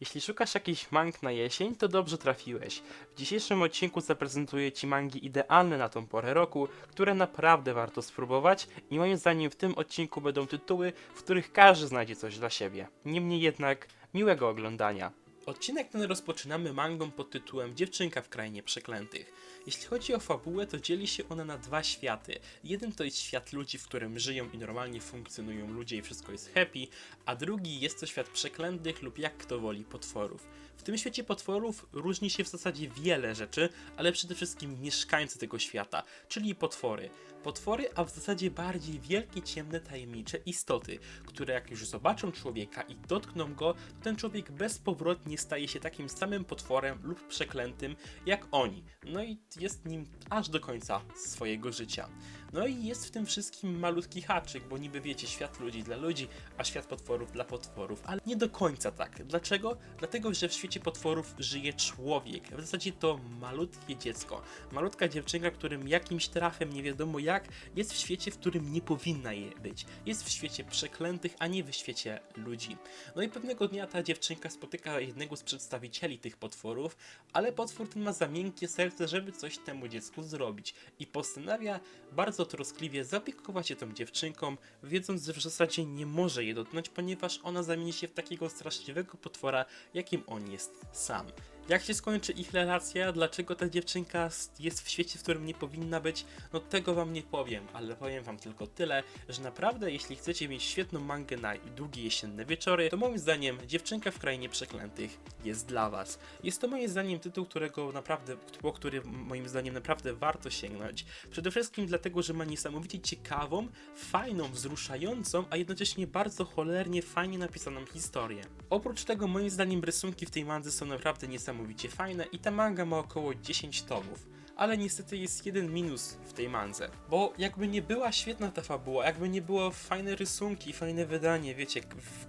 Jeśli szukasz jakichś mang na jesień, to dobrze trafiłeś. W dzisiejszym odcinku zaprezentuję Ci mangi idealne na tą porę roku, które naprawdę warto spróbować i moim zdaniem w tym odcinku będą tytuły, w których każdy znajdzie coś dla siebie. Niemniej jednak, miłego oglądania. Odcinek ten rozpoczynamy mangą pod tytułem Dziewczynka w Krainie Przeklętych. Jeśli chodzi o fabułę, to dzieli się ona na dwa światy. Jeden to jest świat ludzi, w którym żyją i normalnie funkcjonują ludzie i wszystko jest happy, a drugi jest to świat przeklętych lub jak kto woli potworów. W tym świecie potworów różni się w zasadzie wiele rzeczy, ale przede wszystkim mieszkańcy tego świata, czyli potwory. Potwory, a w zasadzie bardziej wielkie, ciemne, tajemnicze istoty, które jak już zobaczą człowieka i dotkną go, to ten człowiek bezpowrotnie staje się takim samym potworem lub przeklętym jak oni. No i jest nim aż do końca swojego życia. No i jest w tym wszystkim malutki haczyk, bo niby wiecie, świat ludzi dla ludzi, a świat potworów dla potworów, ale nie do końca tak. Dlaczego? Dlatego, że w świecie potworów żyje człowiek. W zasadzie to malutkie dziecko. Malutka dziewczynka, którym jakimś trafem, nie wiadomo jak, jest w świecie, w którym nie powinna je być. Jest w świecie przeklętych, a nie w świecie ludzi. No i pewnego dnia ta dziewczynka spotyka jednego z przedstawicieli tych potworów, ale potwór ten ma za miękkie serce, żeby coś temu dziecku zrobić. I postanawia bardzo troskliwie zaopiekować się tą dziewczynką, wiedząc, że w zasadzie nie może jej dotknąć, ponieważ ona zamieni się w takiego straszliwego potwora, jakim on jest sam. Jak się skończy ich relacja, dlaczego ta dziewczynka jest w świecie, w którym nie powinna być, no tego wam nie powiem, ale powiem wam tylko tyle, że naprawdę jeśli chcecie mieć świetną mangę na długie jesienne wieczory, to moim zdaniem Dziewczynka w Krainie Przeklętych jest dla was. Jest to moim zdaniem tytuł, którego naprawdę, po który moim zdaniem naprawdę warto sięgnąć. Przede wszystkim dlatego, że ma niesamowicie ciekawą, fajną, wzruszającą, a jednocześnie bardzo cholernie fajnie napisaną historię. Oprócz tego moim zdaniem rysunki w tej mandze są naprawdę niesamowicie fajne i ta manga ma około 10 tomów. Ale niestety jest jeden minus w tej mandze, bo jakby nie była świetna ta fabuła, jakby nie było fajne rysunki, fajne wydanie, wiecie,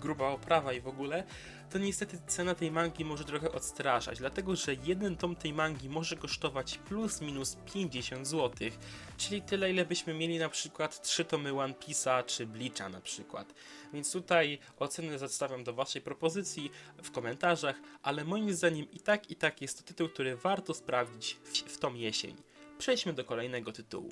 gruba oprawa i w ogóle, to niestety cena tej mangi może trochę odstraszać, dlatego że jeden tom tej mangi może kosztować plus minus 50 zł, czyli tyle ile byśmy mieli na przykład 3 tomy One Piece'a czy Bleacha na przykład. Więc tutaj ocenę zostawiam do waszej propozycji w komentarzach, ale moim zdaniem i tak i tak jest to tytuł, który warto sprawdzić w, w tą jesień. Przejdźmy do kolejnego tytułu.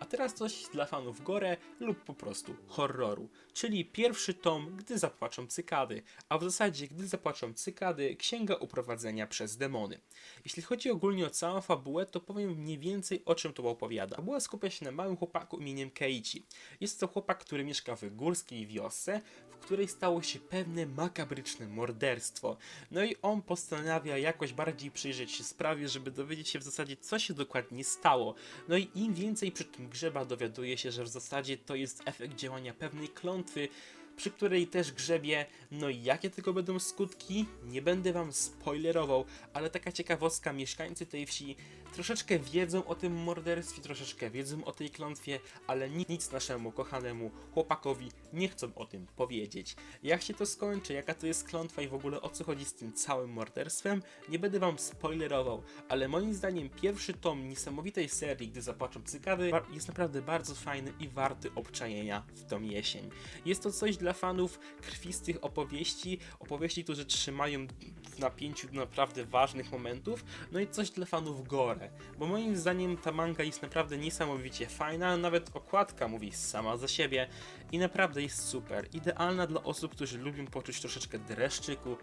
A teraz coś dla fanów gore lub po prostu horroru, czyli pierwszy tom Gdy zapłaczą cykady, a w zasadzie Gdy zapłaczą cykady Księga Uprowadzenia przez demony. Jeśli chodzi ogólnie o całą fabułę, to powiem mniej więcej o czym to opowiada. Fabuła skupia się na małym chłopaku imieniem Keiichi. Jest to chłopak, który mieszka w górskiej wiosce, w której stało się pewne makabryczne morderstwo. No i on postanawia jakoś bardziej przyjrzeć się sprawie, żeby dowiedzieć się w zasadzie co się dokładnie stało. No i im więcej przy tym grzeba dowiaduje się, że w zasadzie to jest efekt działania pewnej klątwy, przy której też grzebie. No i jakie tego będą skutki? Nie będę wam spoilerował, ale taka ciekawostka, mieszkańcy tej wsi troszeczkę wiedzą o tym morderstwie, troszeczkę wiedzą o tej klątwie, ale ni- nic naszemu kochanemu chłopakowi nie chcą o tym powiedzieć. Jak się to skończy, jaka to jest klątwa i w ogóle o co chodzi z tym całym morderstwem, nie będę wam spoilerował, ale moim zdaniem pierwszy tom niesamowitej serii, gdy zapłaczą cykady, ba- jest naprawdę bardzo fajny i warty obczajenia w tą jesień. Jest to coś dla fanów krwistych opowieści, opowieści, które trzymają w napięciu do naprawdę ważnych momentów, no i coś dla fanów gore, bo moim zdaniem ta manga jest naprawdę niesamowicie fajna, nawet okładka mówi sama za siebie i naprawdę jest super, idealna dla osób, którzy lubią poczuć troszeczkę dreszczyku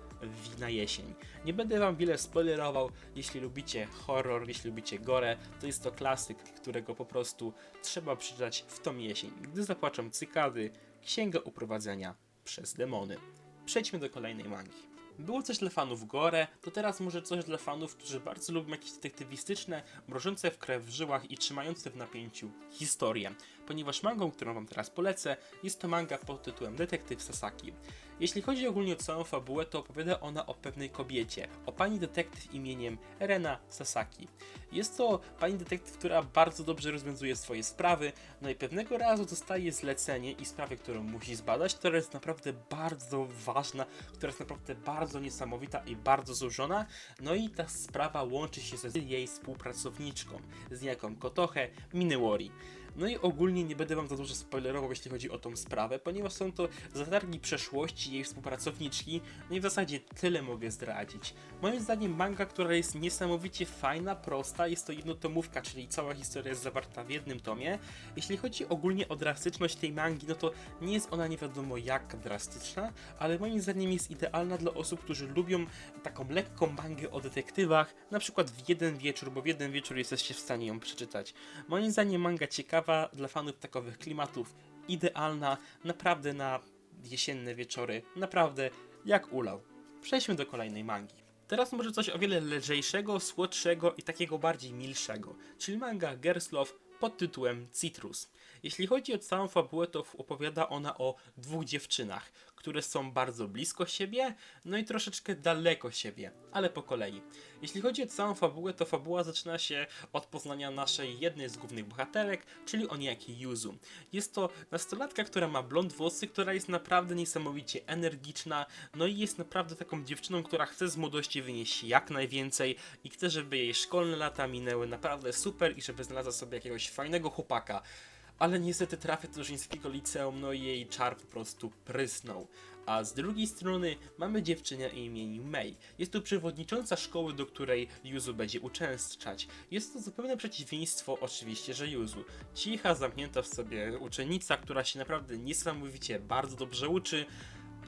na jesień. Nie będę wam wiele spoilerował, jeśli lubicie horror, jeśli lubicie gore, to jest to klasyk, którego po prostu trzeba przeczytać w tą jesień. Gdy zapłaczą cykady, Księga Uprowadzenia przez demony. Przejdźmy do kolejnej mangi. Było coś dla fanów gore, to teraz może coś dla fanów, którzy bardzo lubią jakieś detektywistyczne, mrożące w krew w żyłach i trzymające w napięciu historie. Ponieważ mangą, którą wam teraz polecę, jest to manga pod tytułem Detektyw Sasaki. Jeśli chodzi ogólnie o całą fabułę, to opowiada ona o pewnej kobiecie, o pani detektyw imieniem Rena Sasaki. Jest to pani detektyw, która bardzo dobrze rozwiązuje swoje sprawy, no i pewnego razu dostaje zlecenie i sprawę, którą musi zbadać, która jest naprawdę bardzo ważna, która jest naprawdę bardzo niesamowita i bardzo złożona, no i ta sprawa łączy się ze jej współpracowniczką, z niejaką Kotoche Minewori. No i ogólnie nie będę wam za dużo spoilerował, jeśli chodzi o tą sprawę, ponieważ są to zatargi przeszłości jej współpracowniczki, no i w zasadzie tyle mogę zdradzić. Moim zdaniem manga, która jest niesamowicie fajna, prosta, jest to jednotomówka, czyli cała historia jest zawarta w jednym tomie. Jeśli chodzi ogólnie o drastyczność tej mangi, no to nie jest ona nie wiadomo jak drastyczna, ale moim zdaniem jest idealna dla osób, którzy lubią taką lekką mangę o detektywach, na przykład w jeden wieczór, bo w jeden wieczór jesteście w stanie ją przeczytać. Moim zdaniem manga ciekawa dla fanów takowych klimatów, idealna, naprawdę na jesienne wieczory, naprawdę jak ulał. Przejdźmy do kolejnej mangi. Teraz może coś o wiele lżejszego, słodszego i takiego bardziej milszego, czyli manga Gerslow pod tytułem Citrus. Jeśli chodzi o całą fabułę, to opowiada ona o dwóch dziewczynach, które są bardzo blisko siebie, no i troszeczkę daleko siebie, ale po kolei. Jeśli chodzi o całą fabułę, to fabuła zaczyna się od poznania naszej jednej z głównych bohaterek, czyli o niejakiej Yuzu. Jest to nastolatka, która ma blond włosy, która jest naprawdę niesamowicie energiczna, no i jest naprawdę taką dziewczyną, która chce z młodości wynieść jak najwięcej i chce, żeby jej szkolne lata minęły naprawdę super i żeby znalazła sobie jakiegoś fajnego chłopaka. Ale niestety trafia do żeńskiego liceum, no i jej czar po prostu prysnął. A z drugiej strony mamy dziewczynę imieniu May. Jest to przewodnicząca szkoły, do której Yuzu będzie uczęszczać. Jest to zupełne przeciwieństwo oczywiście, że Yuzu. Cicha, zamknięta w sobie uczennica, która się naprawdę niesamowicie bardzo dobrze uczy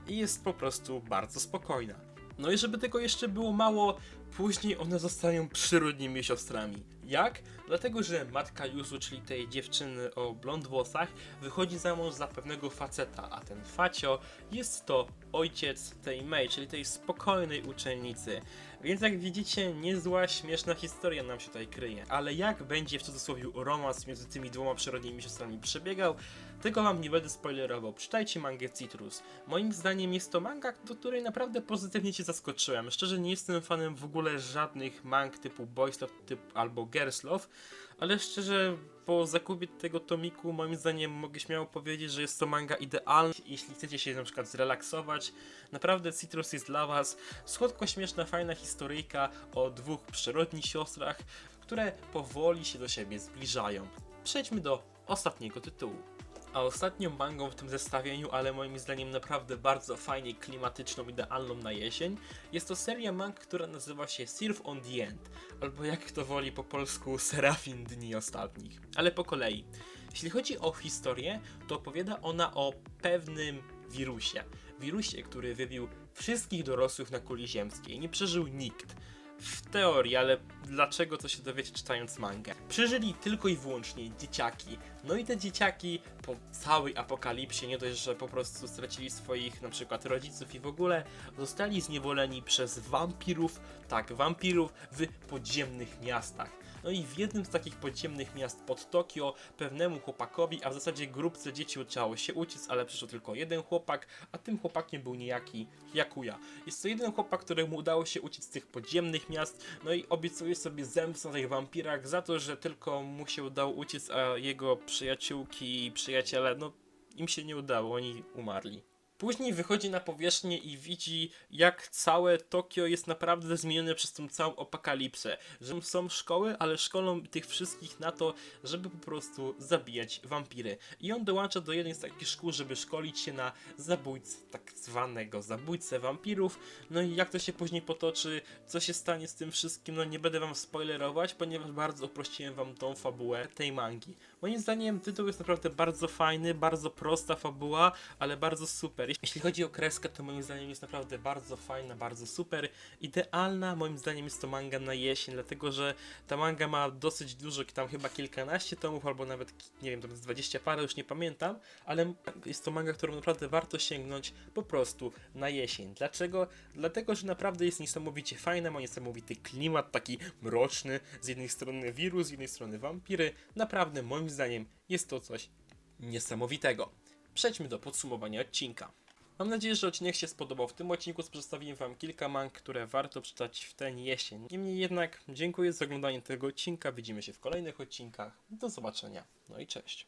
i jest po prostu bardzo spokojna. No i żeby tego jeszcze było mało, później one zostają przyrodnimi siostrami. Jak? Dlatego, że matka Yuzu, czyli tej dziewczyny o blond włosach, wychodzi za mąż za pewnego faceta, a ten facio jest to ojciec tej Mei, czyli tej spokojnej uczennicy. Więc jak widzicie, niezła, śmieszna historia nam się tutaj kryje. Ale jak będzie w cudzysłowie romans między tymi dwoma przyrodnimi siostrami przebiegał, tego wam nie będę spoilerował. Czytajcie mangę Citrus. Moim zdaniem jest to manga, do której naprawdę pozytywnie się zaskoczyłem. Szczerze nie jestem fanem w ogóle żadnych mang typu Boys Love typ, albo Girls Love, ale szczerze po zakupie tego tomiku moim zdaniem mogę śmiało powiedzieć, że jest to manga idealna, jeśli chcecie się na przykład zrelaksować. Naprawdę Citrus jest dla was słodko-śmieszna, fajna historyjka o dwóch przyrodnich siostrach, które powoli się do siebie zbliżają. Przejdźmy do ostatniego tytułu. A ostatnią mangą w tym zestawieniu, ale moim zdaniem naprawdę bardzo fajnie klimatyczną, idealną na jesień, jest to seria mang, która nazywa się Surf on the End, albo jak kto woli po polsku Serafin Dni Ostatnich. Ale po kolei. Jeśli chodzi o historię, to opowiada ona o pewnym wirusie. Wirusie, który wybił wszystkich dorosłych na kuli ziemskiej. Nie przeżył nikt. W teorii, ale dlaczego to się dowiecie czytając mangę? Przeżyli tylko i wyłącznie dzieciaki. No i te dzieciaki po całej apokalipsie, nie dość, że po prostu stracili swoich na przykład rodziców i w ogóle zostali zniewoleni przez wampirów, tak, wampirów w podziemnych miastach. No i w jednym z takich podziemnych miast pod Tokio pewnemu chłopakowi, a w zasadzie grupce dzieci udało się uciec, ale przyszedł tylko jeden chłopak, a tym chłopakiem był niejaki Yakuya. Jest to jeden chłopak, któremu udało się uciec z tych podziemnych miast, no i obiecuje sobie zemstę tych wampirach za to, że tylko mu się udało uciec, a jego przyjaciółki i przyjaciele, no im się nie udało, oni umarli. Później wychodzi na powierzchnię i widzi, jak całe Tokio jest naprawdę zmienione przez tą całą apokalipsę. Że są szkoły, ale szkolą tych wszystkich na to, żeby po prostu zabijać wampiry. I on dołącza do jednej z takich szkół, żeby szkolić się na zabójcę, tak zwanego zabójcę wampirów. No i jak to się później potoczy, co się stanie z tym wszystkim, no nie będę wam spoilerować, ponieważ bardzo uprościłem wam tą fabułę tej mangi. Moim zdaniem tytuł jest naprawdę bardzo fajny, bardzo prosta fabuła, ale bardzo super. Jeśli chodzi o kreskę, to moim zdaniem jest naprawdę bardzo fajna, bardzo super. Idealna, moim zdaniem jest to manga na jesień, dlatego że ta manga ma dosyć dużo, tam chyba kilkanaście tomów, albo nawet, nie wiem, tam jest 20 parę, już nie pamiętam, ale jest to manga, którą naprawdę warto sięgnąć po prostu na jesień. Dlaczego? Dlatego, że naprawdę jest niesamowicie fajna, ma niesamowity klimat, taki mroczny, z jednej strony wirus, z jednej strony wampiry. Naprawdę, moim zdaniem, jest to coś niesamowitego. Przejdźmy do podsumowania odcinka. Mam nadzieję, że odcinek się spodobał. W tym odcinku przedstawiłem Wam kilka mang, które warto przeczytać w ten jesień. Niemniej jednak, dziękuję za oglądanie tego odcinka. Widzimy się w kolejnych odcinkach. Do zobaczenia. No i cześć.